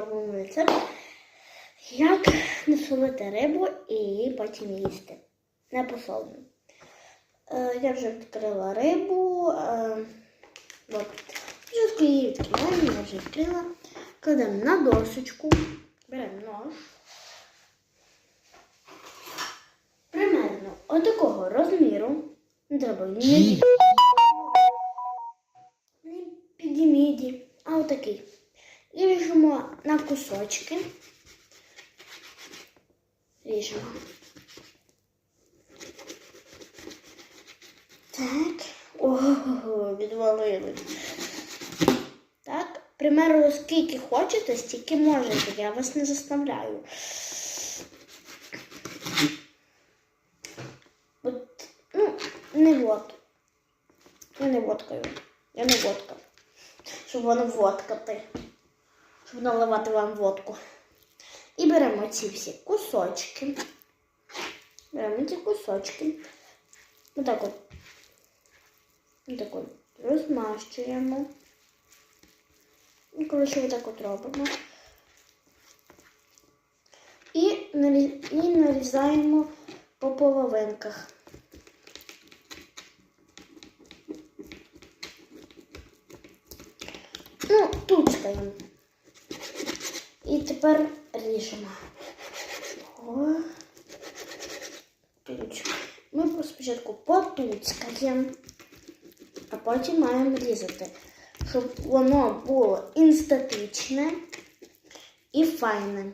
робимо рецепт, як насолити рибу і потім їсти. Не посолено. Е, я вже відкрила рибу. Е, от. Її відкриваємо, я вже відкрила. Кладемо на досочку, беремо нож. Примерно отакого розміру. Не треба. Не підіміді, а отакий. Ріжемо на кусочки. Ріжемо. Так. Ого, відвалили. Так, примерно, скільки хочете, стільки можете. Я вас не заставляю. От, ну, не вот. Я не водкаю. Я не водка. Щоб воно водкати. Щоб наливати вам водку. І беремо ці всі кусочки. Беремо ці кусочки. Отак от. Отак от розмащуємо. І, коротше, отак от робимо. І, нарізаємо по половинках. Ну, тучкаємо. І тепер ріжемо. О. Тучка. Ми спочатку потуцькаємо, а потім маємо різати, щоб воно було інстатичне і файне.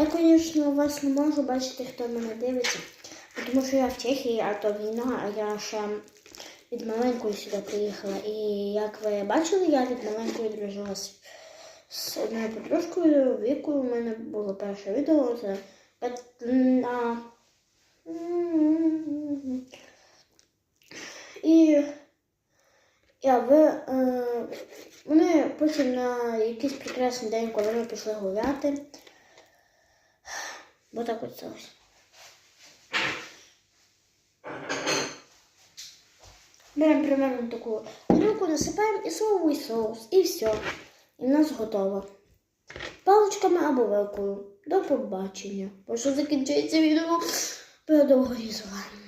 Я, звісно, вас не можу бачити, хто мене дивиться, тому що я в Чехії, а то війна, а я ще від маленької сюди приїхала. І як ви бачили, я від маленької дружилася з одною подружкою, вікою. У мене було перше відео. Це. І я ви, е, вони потім на якийсь прекрасний день, коли ми пішли гуляти. Бо так от сталося. Беремо примерно таку тарілку, насипаємо і соєвий соус, і все. І в нас готово. Паличками або вилкою. До побачення. Бо що закінчується відео, бо я.